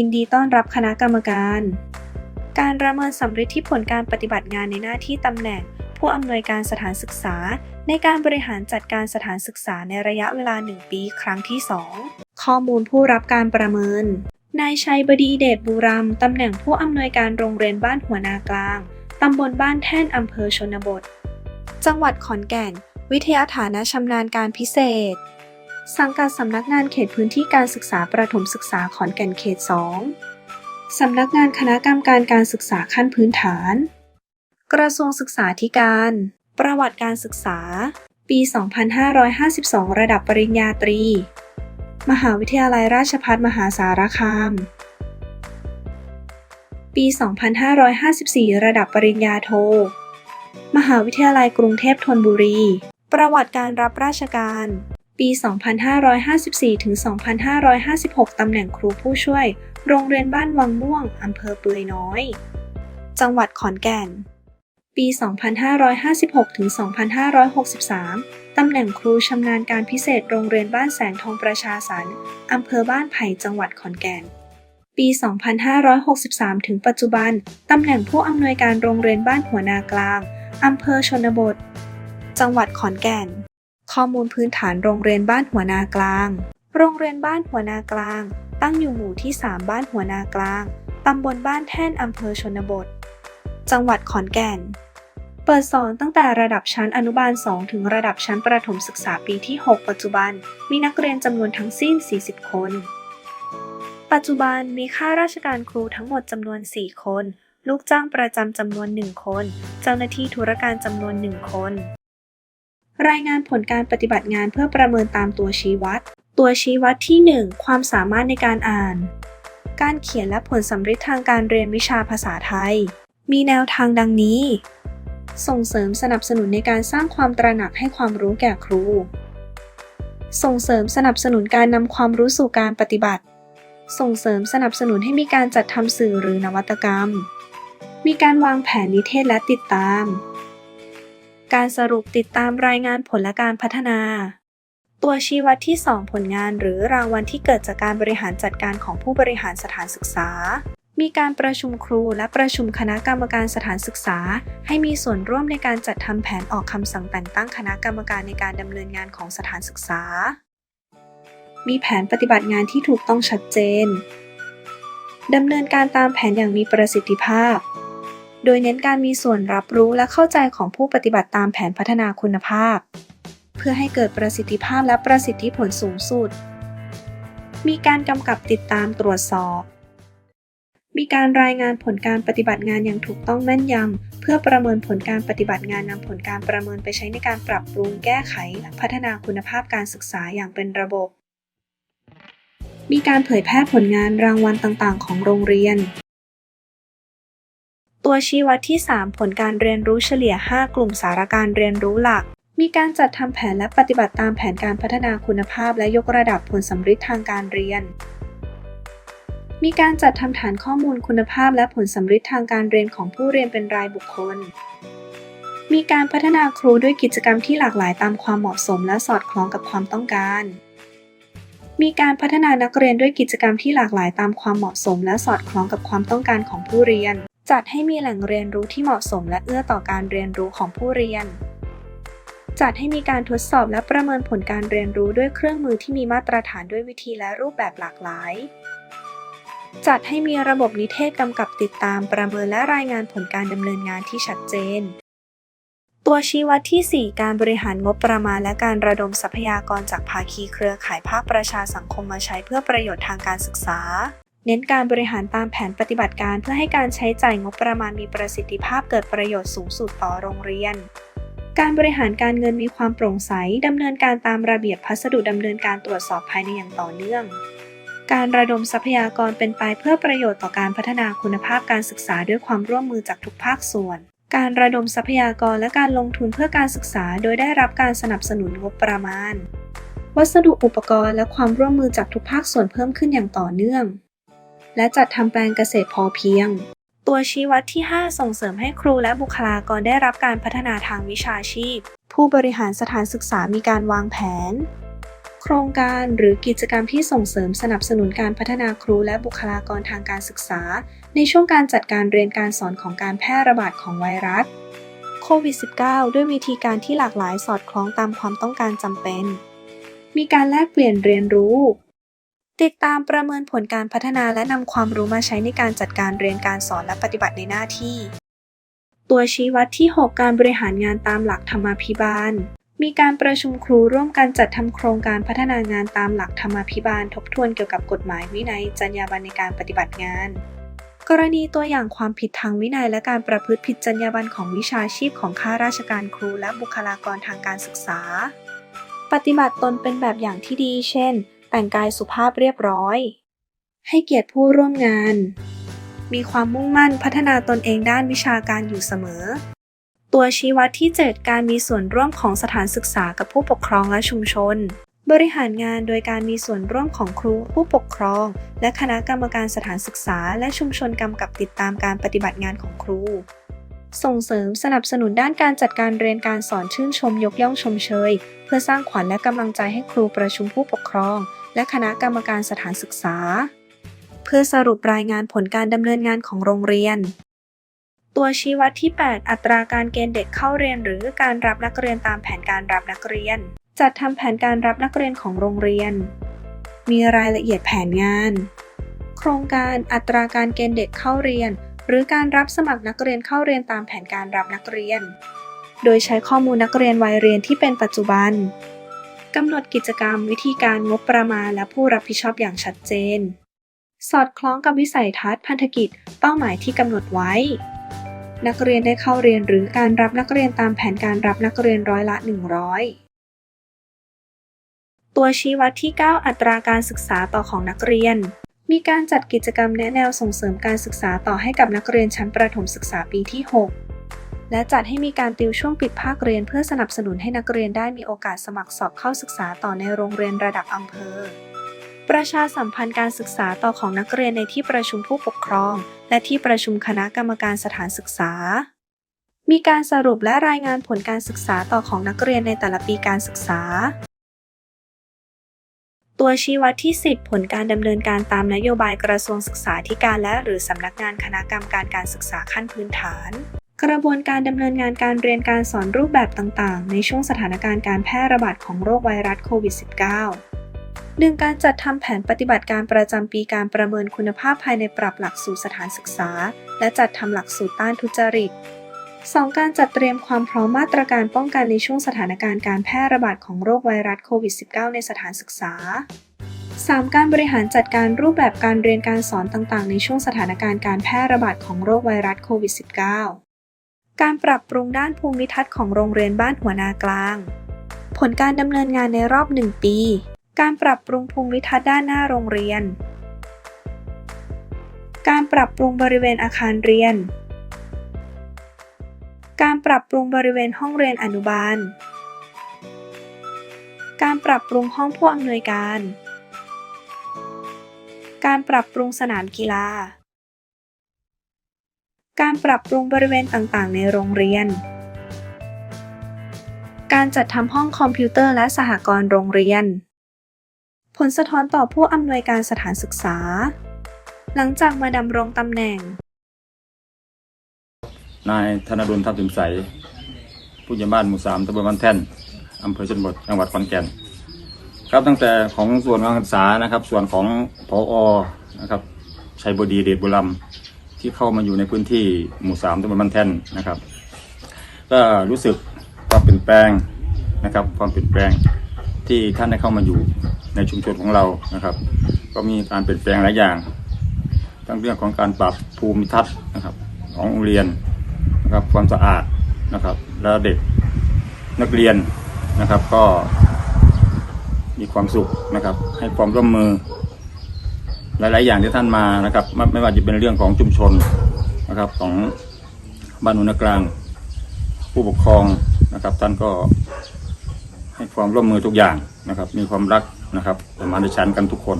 ยินดีต้อนรับคณะกรรมการ การประเมินสำฤทธิผลการปฏิบัติงานในหน้าที่ตำแหน่ง ผู้อำนวยการสถานศึกษา ในการบริหารจัดการสถานศึกษาในระยะเวลา 1 ปีครั้งที่ 2 ข้อมูลผู้รับการประเมิน นายชัยบดีเดชบุรัมตำแหน่งผู้อำนวยการโรงเรียนบ้านหัวนากลางตำบลบ้านแท่นอำเภอชนบท จังหวัดขอนแก่น วิทยาฐานะชำนาญการพิเศษ สังกัดสำนักงานเขตพื้นที่การศึกษาประถมศึกษาขอนแก่นเขต 2 สำนักงานคณะกรรมการการศึกษาขั้นพื้นฐาน กระทรวงศึกษาธิการ ประวัติการศึกษา ปี 2552 ระดับปริญญาตรี มหาวิทยาลัยราชภัฏมหาสารคาม ปี 2554 ระดับปริญญาโท มหาวิทยาลัยกรุงเทพธนบุรี ประวัติการรับราชการ ปี 2554 ถึง 2556 ตำแหน่งครูผู้ช่วย โรงเรียนบ้านวังม่วง อำเภอเปือยน้อย จังหวัดขอนแก่น ปี 2556 ถึง 2563 ตำแหน่งครูชำนาญการพิเศษโรงเรียนบ้านแสงทองประชาสรรค์อำเภอบ้านไผ่ จังหวัดขอนแก่น ปี 2563 ถึงปัจจุบัน ตำแหน่งผู้อำนวยการโรงเรียนบ้านหัวนากลาง อำเภอชนบท จังหวัดขอนแก่น ข้อมูลพื้นฐานโรงเรียนบ้านหัวนากลาง โรงเรียนบ้านหัวนากลาง ตั้งอยู่หมู่ที่ 3 บ้านหัวนากลาง ตำบลบ้านแท่นอำเภอชนบท จังหวัดขอนแก่น เปิดสอนตั้งแต่ระดับชั้นอนุบาล 2 ถึงระดับชั้นประถมศึกษาปีที่ 6 ปัจจุบัน มีนักเรียนจำนวนทั้งสิ้น 40 คน ปัจจุบันมีข้าราชการครูทั้งหมดจำนวน 4 คน ลูกจ้างประจำจำนวน 1 คน เจ้าหน้าที่ธุรการจำนวน 1 คน รายงานผลการปฏิบัติงานเพื่อประเมินตามตัวชี้วัด ตัวชี้วัดที่ 1 ความสามารถในการอ่าน การเขียนและผลสำฤทธิ์ทางการเรียนวิชาภาษาไทย มีแนวทางดังนี้ ส่งเสริมสนับสนุนในการสร้างความตระหนักให้ความรู้แก่ครู ส่งเสริมสนับสนุนการนำความรู้สู่การปฏิบัติ ส่งเสริมสนับสนุนให้มีการจัดทำสื่อหรือนวัตกรรม มีการวางแผนนิเทศและติดตาม การสรุปติดตามรายงานผลและการพัฒนา ตัวชี้วัดที่ 2 ผลงานหรือรางวัลที่เกิดจากการบริหารจัดการของผู้บริหารสถานศึกษา มีการประชุมครูและประชุมคณะกรรมการสถานศึกษา ให้มีส่วนร่วมในการจัดทำแผนออกคำสั่งแต่งตั้งคณะกรรมการในการดำเนินงานของสถานศึกษา มีแผนปฏิบัติงานที่ถูกต้องชัดเจนดำเนินการตามแผนอย่างมีประสิทธิภาพ โดยเน้นการมีส่วนรับรู้และเข้าใจของผู้ปฏิบัติตามแผนพัฒนาคุณภาพ เพื่อให้เกิดประสิทธิภาพและประสิทธิผลสูงสุด มีการกำกับติดตามตรวจสอบ มีการรายงานผลการปฏิบัติงานอย่างถูกต้องแม่นยำเพื่อประเมินผลการปฏิบัติงานนำผลการประเมินไปใช้ในการปรับปรุงแก้ไขและพัฒนาคุณภาพการศึกษาอย่างเป็นระบบ มีการเผยแพร่ผลงานรางวัลต่างๆ ของโรงเรียน ตัวชี้วัดที่ 3 ผลการเรียนรู้เฉลี่ย 5 กลุ่มสาระการเรียนรู้หลัก มีการจัดทำแผนและปฏิบัติตามแผนการพัฒนาคุณภาพ และยกระดับผลสำฤทธิ์ทางการเรียน มีการจัดทำฐานข้อมูลคุณภาพและผลสำฤทธิ์ทางการเรียนของผู้เรียนเป็นรายบุคคล มีการพัฒนาครูด้วยกิจกรรมที่หลากหลายตามความเหมาะสม และสอดคล้องกับความต้องการ มีการพัฒนานักเรียนด้วยกิจกรรมที่หลากหลายตามความเหมาะสม และสอดคล้องกับความต้องการของผู้เรียน จัดให้มีแหล่งเรียนรู้ที่เหมาะสมและเอื้อต่อการเรียนรู้ของผู้เรียน จัดให้มีการทดสอบและประเมินผลการเรียนรู้ด้วยเครื่องมือที่มีมาตรฐานด้วยวิธีและรูปแบบหลากหลาย จัดให้มีระบบนิเทศกำกับติดตามประเมินและรายงานผลการดำเนินงานที่ชัดเจน ตัวชี้วัดที่ 4 การบริหารงบประมาณและการระดมทรัพยากรจากภาคีเครือข่ายภาคประชาสังคมมาใช้เพื่อประโยชน์ทางการศึกษา เน้นการบริหารตามแผนปฏิบัติการเพื่อให้การใช้จ่ายงบประมาณมีประสิทธิภาพเกิดประโยชน์สูงสุดต่อโรงเรียน การบริหารการเงินมีความโปร่งใส ดำเนินการตามระเบียบพัสดุดำเนินการตรวจสอบภายในอย่างต่อเนื่อง การระดมทรัพยากรเป็นไปเพื่อประโยชน์ต่อการพัฒนาคุณภาพการศึกษาด้วยความร่วมมือจากทุกภาคส่วน การระดมทรัพยากรและการลงทุนเพื่อการศึกษา โดยได้รับการสนับสนุนงบประมาณ วัสดุอุปกรณ์และความร่วมมือจากทุกภาคส่วนเพิ่มขึ้นอย่างต่อเนื่อง และจัดทำแปลงเกษตรพอเพียง ตัวชี้วัดที่ 5 ส่งเสริมให้ครูและบุคลากรได้รับการพัฒนาทางวิชาชีพ ผู้บริหารสถานศึกษามีการวางแผน โครงการหรือกิจกรรมที่ส่งเสริมสนับสนุนการพัฒนาครูและบุคลากรทางการศึกษา ในช่วงการจัดการเรียนการสอนของการแพร่ระบาดของไวรัสโควิด -19 ด้วยวิธีการที่หลากหลายสอดคล้องตามความต้องการจำเป็น มีการแลกเปลี่ยนเรียนรู้ ติดตามประเมินผลการพัฒนาและนำความรู้มาใช้ในการจัดการเรียนการสอนและปฏิบัติในหน้าที่ ตัวชี้วัดที่ 6 การบริหารงานตามหลักธรรมาภิบาล มีการประชุมครูร่วมกันจัดทำโครงการพัฒนางานตามหลักธรรมาภิบาล ทบทวนเกี่ยวกับกฎหมายวินัยจรรยาบรรณในการปฏิบัติงาน กรณีตัวอย่างความผิดทางวินัย และการประพฤติผิดจรรยาบรรณของวิชาชีพของข้าราชการครูและบุคลากรทางการศึกษา ปฏิบัติตนเป็นแบบอย่างที่ดี เช่น แต่งกายสุภาพเรียบร้อย ให้เกียรติผู้ร่วมงาน มีความมุ่งมั่นพัฒนาตนเองด้านวิชาการอยู่เสมอ ตัวชี้วัดที่ 7 การมีส่วนร่วมของสถานศึกษากับผู้ปกครองและชุมชน บริหารงานโดยการมีส่วนร่วมของครูผู้ปกครอง และคณะกรรมการสถานศึกษา และชุมชนกำกับติดตามการปฏิบัติงานของครูส่งเสริมสนับสนุนด้านการจัดการเรียนการสอนชื่นชมยกย่องชมเชย เพื่อสร้างขวัญและกำลังใจให้ครูประชุมผู้ปกครอง และคณะกรรมการสถานศึกษา เพื่อสรุปรายงานผลการดำเนินงานของโรงเรียน ตัวชี้วัดที่ 8 อัตราการเกณฑ์เด็กเข้าเรียนหรือการรับนักเรียนตามแผนการรับนักเรียน จัดทำแผนการรับนักเรียนของโรงเรียน มีรายละเอียดแผนงาน โครงการอัตราการเกณฑ์เด็กเข้าเรียน หรือการรับสมัครนักเรียนเข้าเรียนตามแผนการรับนักเรียน โดยใช้ข้อมูลนักเรียนวัยเรียนที่เป็นปัจจุบัน กำหนดกิจกรรมวิธีการงบประมาณและผู้รับผิดชอบอย่างชัดเจน สอดคล้องกับวิสัยทัศน์พันธกิจเป้าหมายที่กำหนดไว้ นักเรียนได้เข้าเรียนหรือการรับนักเรียนตามแผนการรับนักเรียนร้อยละ 100 ตัวชี้วัดที่ 9 อัตราการศึกษาต่อของนักเรียน มีการจัดกิจกรรมแนะแนวส่งเสริมการศึกษาต่อให้กับนักเรียนชั้นประถมศึกษาปีที่ 6 และจัดให้มีการติวช่วงปิดภาคเรียน เพื่อสนับสนุนให้นักเรียนได้มีโอกาสสมัครสอบเข้าศึกษาต่อในโรงเรียนระดับอำเภอ ประชาสัมพันธ์การศึกษาต่อของนักเรียนในที่ประชุมผู้ปกครอง และที่ประชุมคณะกรรมการสถานศึกษา มีการสรุปและรายงานผลการศึกษาต่อของนักเรียนในแต่ละปีการศึกษาตัวชี้วัดที่ 10 ผลการดำเนินการตามนโยบายกระทรวงศึกษาธิการและหรือสำนักงานคณะกรรมการการศึกษาขั้นพื้นฐาน กระบวนการดำเนินงานการเรียนการสอนรูปแบบต่างๆ ในช่วงสถานการณ์การแพร่ระบาดของโรคไวรัสโควิด -19 หนึ่งการจัดทำแผนปฏิบัติการประจำปีการประเมินคุณภาพภายในปรับหลักสูตรสถานศึกษา และจัดทำหลักสูตรต้านทุจริต 2. การจัดเตรียมความพร้อมมาตรการป้องกันในช่วงสถานการณ์การแพร่ระบาดของโรคไวรัสโควิด -19 ในสถานศึกษา 3. การบริหารจัดการรูปแบบการเรียนการสอนต่างๆ ในช่วงสถานการณ์การแพร่ระบาดของโรคไวรัสโควิด -19 การปรับปรุงด้านภูมิทัศน์ของโรงเรียนบ้านหัวนากลาง ผลการดำเนินงานในรอบ 1 ปี การปรับปรุงภูมิทัศน์ด้านหน้าโรงเรียน การปรับปรุงบริเวณอาคารเรียน การปรับปรุงบริเวณห้องเรียนอนุบาล การปรับปรุงห้องผู้อำนวยการ การปรับปรุงสนามกีฬา การปรับปรุงบริเวณต่างๆ ในโรงเรียน การจัดทำห้องคอมพิวเตอร์และสหกรณ์โรงเรียน ผลสะท้อนต่อผู้อำนวยการสถานศึกษา หลังจากมาดำรงตำแหน่ง นายธนดลทัพถึงใส ผู้ใหญ่บ้านหมู่สามตำบลบ้านแท่นอำเภอชนบทจังหวัดขอนแก่น ครับตั้งแต่ของส่วนการศึกษานะครับ ส่วนของพออนะครับชัยบดีเดชบุรัม ที่เข้ามาอยู่ในพื้นที่หมู่สามตำบลบ้านแท่นนะครับ ก็รู้สึกความเปลี่ยนแปลงนะครับ ความเปลี่ยนแปลงที่ท่านได้เข้ามาอยู่ในชุมชนของเรานะครับ ก็มีการเปลี่ยนแปลงหลายอย่าง ทั้งเรื่องของการปรับภูมิทัศน์นะครับ ของโรงเรียนนะครับความสะอาดนะครับแล้วเด็กนักเรียนนะครับก็มีความสุขนะครับ ให้ความร่วมมือ หลาย ๆ อย่างที่ท่านมานะครับ ไม่ว่าจะเป็นเรื่องของชุมชนนะครับ ของบ้านหุนกลาง ผู้ปกครองนะครับ ท่านก็ให้ความร่วมมือทุกอย่างนะครับ มีความรักนะครับสมานฉันท์กันทุกคน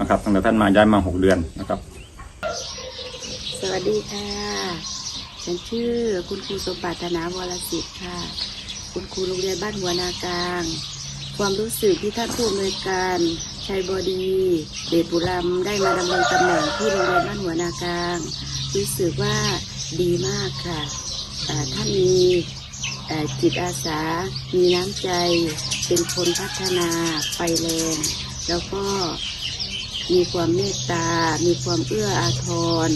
นะครับตั้งแต่ท่านมาย้ายมาหกเดือนนะครับ สวัสดีค่ะ ฉันชื่อคุณครูสมปรารถนาวรสิทธิ์ค่ะ คุณครูโรงเรียนบ้านหัวนากลาง ความรู้สึกที่ท่านผู้อำนวยการ ชัยบดี เดชบุรำได้มาดำรงตำแหน่งที่โรงเรียนบ้านหัวนากลาง รู้สึกว่าดีมากค่ะท่านมีจิตอาสา มีน้ำใจ เป็นคนพัฒนาไฟแรง แล้วก็มีความเมตตา มีความเอื้ออาทร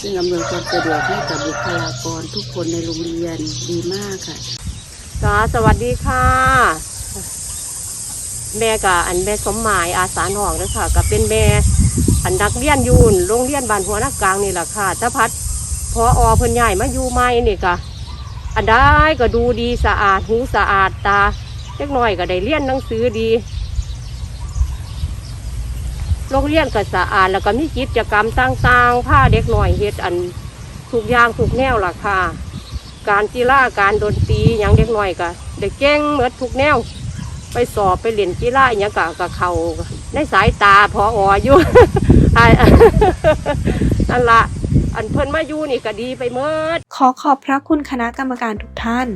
ซึ่งอำนวยความสะดวกให้กับบุคลากรทุกคนในโรงเรียนดีมากค่ะจ้าสวัสดีค่ะ แม่กับอันแม่สมหมายอาสาหนองเลยค่ะกับเป็นแม่อันนักเรียนยูนโรงเรียนบ้านหัวนักกลางนี่แหละค่ะถ้าพัดพออเพิ่นใหญ่มาอยู่ใหม่นี่ก็อันได้ก็ดูดีสะอาดหูสะอาดตาเล็กน้อยก็ได้เรียนหนังสือดีโรงเรียนก็สะอาดแล้วก็มีกิจกรรมต่างๆผ้าเด็กหน่อยเฮ็ดอันทุกยางทุกแนวล่ะค่ะ การกีฬาการดนตรีอย่างเด็กหน้อยก็ได้เก่งเหมือนทุกแนว ไปสอบไปเรียนกีฬาอย่างกับกับเขาในสายตาพอออยู่นั่นละอันเพิ่นมาอยู่นี่ก็ดีไปเมิดขอขอบพระคุณคณะกรรมการทุกท่าน